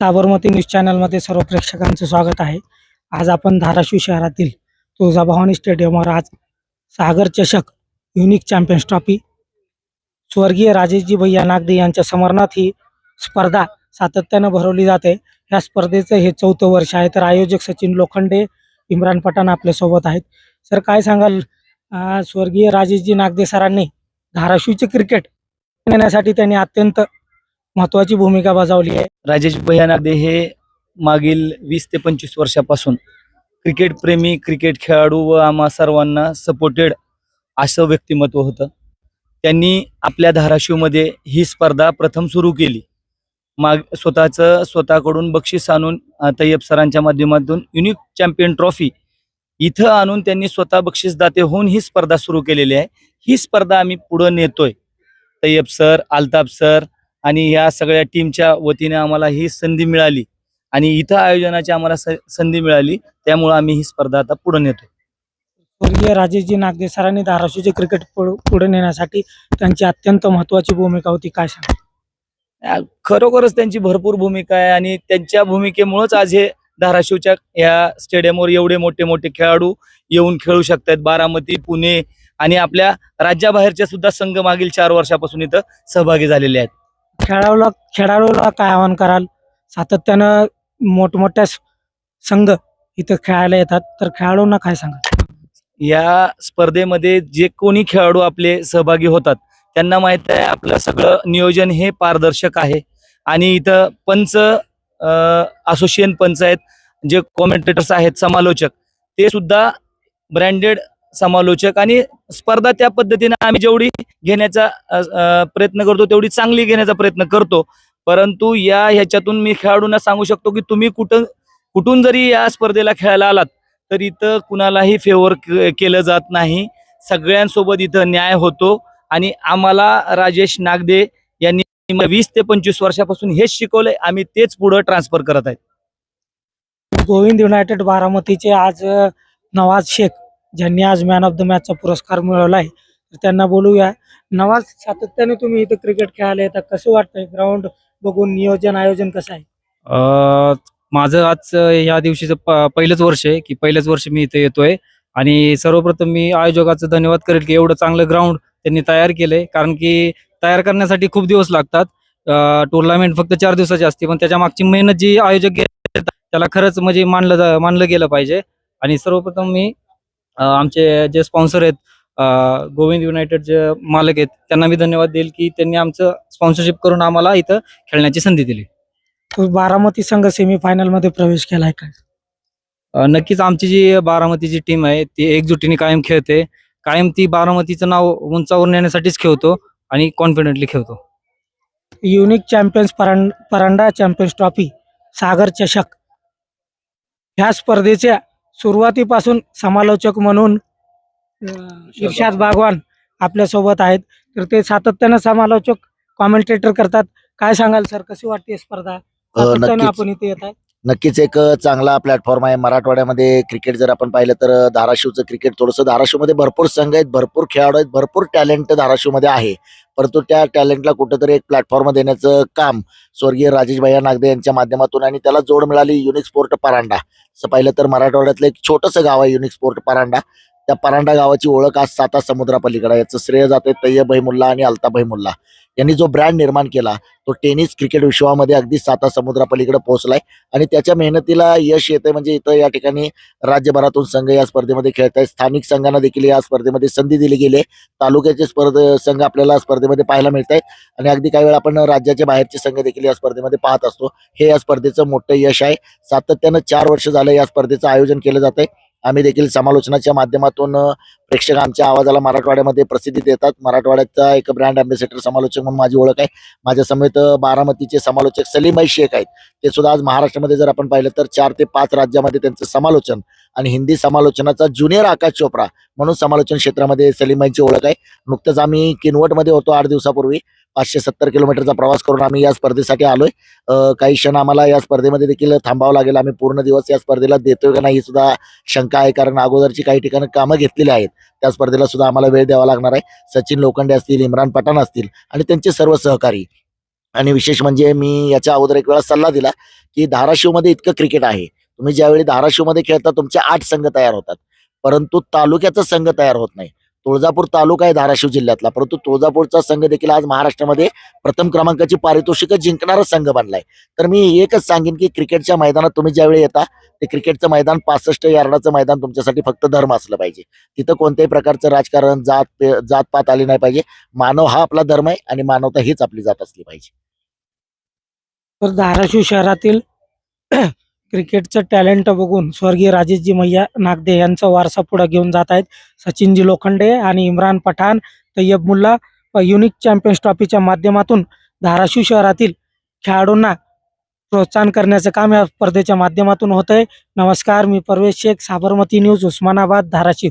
Sabarmati news चॅनलमध्ये सर्व प्रेक्षकांचं स्वागत आहे. आज आपण धाराशिव शहरातील तुळजाभवानी स्टेडियमवर आज सागर चषक युनिक चॅम्पियन्स ट्रॉफी स्वर्गीय राजेशजी भैया नागदे यांच्या समरनात ही स्पर्धा सातत्यानं भरवली जाते. या स्पर्धेचं हे चौथं वर्ष आहे. तर आयोजक सचिन लोखंडे इम्रान पठाण आपल्यासोबत आहेत. सर काय सांगाल? स्वर्गीय राजेशजी नागदे सरांनी धाराशिवचे क्रिकेट खेळण्यासाठी त्यांनी अत्यंत महत्त्वाची भूमिका बजावली आहे. राजेश भैयानागदे हे मागील वीस ते पंचवीस वर्षापासून क्रिकेट प्रेमी क्रिकेट खेळाडू व आम्हा सर्वांना सपोर्टेड असं व्यक्तिमत्व होतं. त्यांनी आपल्या धाराशिवमध्ये ही स्पर्धा प्रथम सुरू केली. माग स्वतःचं स्वतःकडून बक्षीस आणून तय्यब सरांच्या माध्यमातून युनिक चॅम्पियन ट्रॉफी इथं आणून त्यांनी स्वतः बक्षीसदाते होऊन ही स्पर्धा सुरू केलेली आहे. ही स्पर्धा आम्ही पुढं नेतोय. तय्यब सर अल्ताफ सर आणि या सगळ्या टीमच्या वतीने आम्हाला ही संधी मिळाली. आणि इथं आयोजनाची आम्हाला संधी मिळाली. त्यामुळे आम्ही ही स्पर्धा आता पुढे नेतो स्वर्गीय राजेशजी नागदे सरांनी धाराशिवचे क्रिकेट पुढ- नेण्यासाठी त्यांची अत्यंत महत्त्वाची भूमिका होती. काय सांगा खरोखरच त्यांची भरपूर भूमिका आहे आणि त्यांच्या भूमिकेमुळेच आज हे धाराशिवच्या या स्टेडियमवर एवढे मोठे मोठे खेळाडू येऊन खेळू शकतात. बारामती पुणे आणि आपल्या राज्याबाहेरचे सुद्धा संघ मागील चार वर्षापासून इथं सहभागी झालेले आहेत. खेळाडूला खेळाडूला काय आवाहन कराल? सातत्यानं मोठमोठ्या संघ इथं खेळायला येतात. तर खेळाडूंना काय सांगा या स्पर्धेमध्ये जे कोणी खेळाडू आपले सहभागी होतात त्यांना माहीत आहे आपलं सगळं नियोजन हे पारदर्शक आहे. आणि इथं पंच असोसिएशन पंच आहेत जे कॉमेंटेटर्स आहेत समालोचक ते सुद्धा ब्रँडेड समालोचक आणि स्पर्धा त्या पद्धतीने आम्ही जेवढी घेण्याचा प्रयत्न करतो तेवढी चांगली घेण्याचा प्रयत्न करतो. परंतु या ह्याच्यातून मी खेळाडूंना सांगू शकतो की तुम्ही कुठं कुठून जरी या स्पर्धेला खेळायला आलात तर इथं कुणालाही फेवर केलं जात नाही. सगळ्यांसोबत इथं न्याय होतो आणि आम्हाला राजेश नागदे यांनी वीस ते पंचवीस वर्षापासून हेच शिकवलंय. आम्ही तेच पुढं ट्रान्सफर करत आहेत गोविंद युनायटेड बारामतीचे आज नवाज शेख ज्यांनी आज मॅन ऑफ द मॅचचा पुरस्कार मिळवला आहे तर त्यांना बोलूया. नवाज सातत्याने तुम्ही इथं क्रिकेट खेळायला येतात कसं वाटतंय? ग्राउंड बघून नियोजन आयोजन कसं आहे? अ, माझं आज या दिवशीचं प- पहिलंच वर्ष आहे की पहिलंच वर्ष मी इथे येतोय. आणि सर्वप्रथम मी आयोजकाचं धन्यवाद करेल की एवढं चांगलं ग्राउंड त्यांनी तयार केलंय. कारण की तयार करण्यासाठी खूप दिवस लागतात. टुर्नामेंट फक्त चार दिवसाची असते पण त्याच्या मागची मेहनत जी आयोजक घेतात त्याला खरंच म्हणजे मानलं जा- मानलं गेलं पाहिजे. आणि सर्वप्रथम मी आमचे जे स्पॉन्सर आहेत गोविंद युनायटेड जे मालक आहेत त्यांना मी धन्यवाद देईल की त्यांनी आमचं स्पॉन्सरशिप करून आम्हाला इथं खेळण्याची संधी दिली. तो बारामती संघ सेमीफायनलमध्ये प्रवेश केलाय काय अ, नक्कीच आमची जी बारामतीची टीम आहे ती एकजुटीने कायम खेळते. कायम ती बारामतीचं नाव उंचावर नेण्यासाठीच खेळतो आणि कॉन्फिडेंटली खेळतो. युनिक चॅम्पियन्स परां परांडा चॅम्पियन्स ट्रॉफी सागर चषक. ह्या स्पर्धेच्या सुरुवातीपासून समालोचक म्हणून अं, इर्शाद बागवान आपल्यासोबत आहेत. तर ते सातत्यानं समालोचक कॉमेंटेटर करतात. काय सांगाल सर? कशी वाटते स्पर्धा? सातत्यानं. आपण इथे येत आहे नक्कीच एक चांगला प्लॅटफॉर्म आहे. मराठवाड्यामध्ये क्रिकेट जर आपण पाहिलं तर धाराशिवचं क्रिकेट थोडंसं धाराशिवमध्ये भरपूर संघ आहेत भरपूर खेळाडू आहेत भरपूर टॅलेंट धाराशिवमध्ये आहे. परंतु त्या टॅलेंटला कुठंतरी एक प्लॅटफॉर्म देण्याचं काम स्वर्गीय राजेश भैया नागदे यांच्या माध्यमातून आणि त्याला जोड मिळाली युनिक स्पोर्ट परांडा तसं पाहिलं तर मराठवाड्यातलं एक छोटंसं गाव आहे युनिक स्पोर्ट परांडा त्या परांडा गावाची ओळख आज साता समुद्रापलीकडे याचं श्रेय जाते तय्यब भैमुल्ला आणि अल्ता भैमुल्ला यांनी जो ब्रँड निर्माण केला तो टेनिस क्रिकेट विश्वामध्ये अगदी साता समुद्रापलीकडे पोहोचलाय. आणि त्याच्या मेहनतीला यश येते म्हणजे इथं या ठिकाणी राज्यभरातून संघ या स्पर्धेमध्ये खेळत आहेत स्थानिक संघांना देखील या स्पर्धेमध्ये संधी दिली गेली आहे. तालुक्याचे स्पर्धे संघ आपल्याला स्पर्धेमध्ये पाहायला मिळत आहेत आणि अगदी काही वेळा आपण राज्याच्या बाहेरचे संघ देखील या स्पर्धेमध्ये पाहत असतो. हे या स्पर्धेचं मोठं यश आहे. सातत्यानं चार वर्ष झालं या स्पर्धेचं आयोजन केलं जात आहे आम्ही देखील समालोचनाच्या माध्यमातून प्रेक्षक आमच्या आवाजाला मराठवाड्यामध्ये प्रसिद्धी देतात. मराठवाड्याचा एक ब्रँड अँबॅसेडर समालोचक म्हणून माझी ओळख आहे. माझ्या समेत बारामतीचे समालोचक सलीमभाई शेख आहेत. ते सुद्धा आज महाराष्ट्रामध्ये जर आपण पाहिलं तर चार ते पाच राज्यामध्ये त्यांचं समालोचन आणि हिंदी समालोचनाचा ज्युनियर आकाश चोप्रा म्हणून समालोचन क्षेत्रामध्ये सलीमभाईची ओळख आहे. नुकतंच आम्ही किनवटमध्ये होतो आठ दिवसापूर्वी. पाचशे सत्तर किलोमीटरचा प्रवास करून आम्ही या स्पर्धेसाठी आलोय. काही क्षण आम्हाला या स्पर्धेमध्ये देखील थांबावं लागेल. आम्ही पूर्ण दिवस या स्पर्धेला देतोय का नाही सुद्धा शंका आहे. कारण अगोदरची काही ठिकाणी कामं घेतलेली आहेत. त्या स्पर्धेला सुद्धा आम्हाला वेळ द्यावा लागणार आहे. सचिन लोखंडे असतील इम्रान पठाण असतील आणि त्यांचे सर्व सहकारी. आणि विशेष म्हणजे मी याच्या अगोदर एक वेळा सल्ला दिला की धाराशिवमध्ये इतकं क्रिकेट आहे. तुम्ही ज्यावेळी धाराशिवमध्ये खेळता तुमचे आठ संघ तयार होतात. परंतु तालुक्याचा संघ तयार होत नाही. तुळजापूर तालुका आहे धाराशिव जिल्ह्यातला. परंतु तुळजापूरचा संघ देखील आज महाराष्ट्रामध्ये प्रथम क्रमांकाची पारितोषिक जिंकणारा संघ बनलाय. तर मी एकच सांगेन की क्रिकेटच्या मैदानात तुम्ही ज्यावेळी येता ते क्रिकेटचं मैदान पासष्ट यार्डाचं मैदान तुमच्यासाठी फक्त धर्म असलं पाहिजे. तिथं कोणत्याही प्रकारचं राजकारण जात जात जातपात आली नाही पाहिजे. मानव हा आपला धर्म आहे आणि मानवता हीच आपली जात असली पाहिजे. तर धाराशिव शहरातील क्रिकेटचं टॅलेंट बघून स्वर्गीय राजेशजी मैया नागदे यांचा वारसा पुढे घेऊन जात आहेत. सचिनजी लोखंडे आणि इम्रान पठाण तय्यब मुल्ला युनिक चॅम्पियन्स ट्रॉफीच्या माध्यमातून धाराशिव शहरातील खेळाडूंना प्रोत्साहन करण्याचं काम या स्पर्धेच्या माध्यमातून होत आहे नमस्कार मी परवेश शेख साबरमती न्यूज उस्मानाबाद धाराशिव.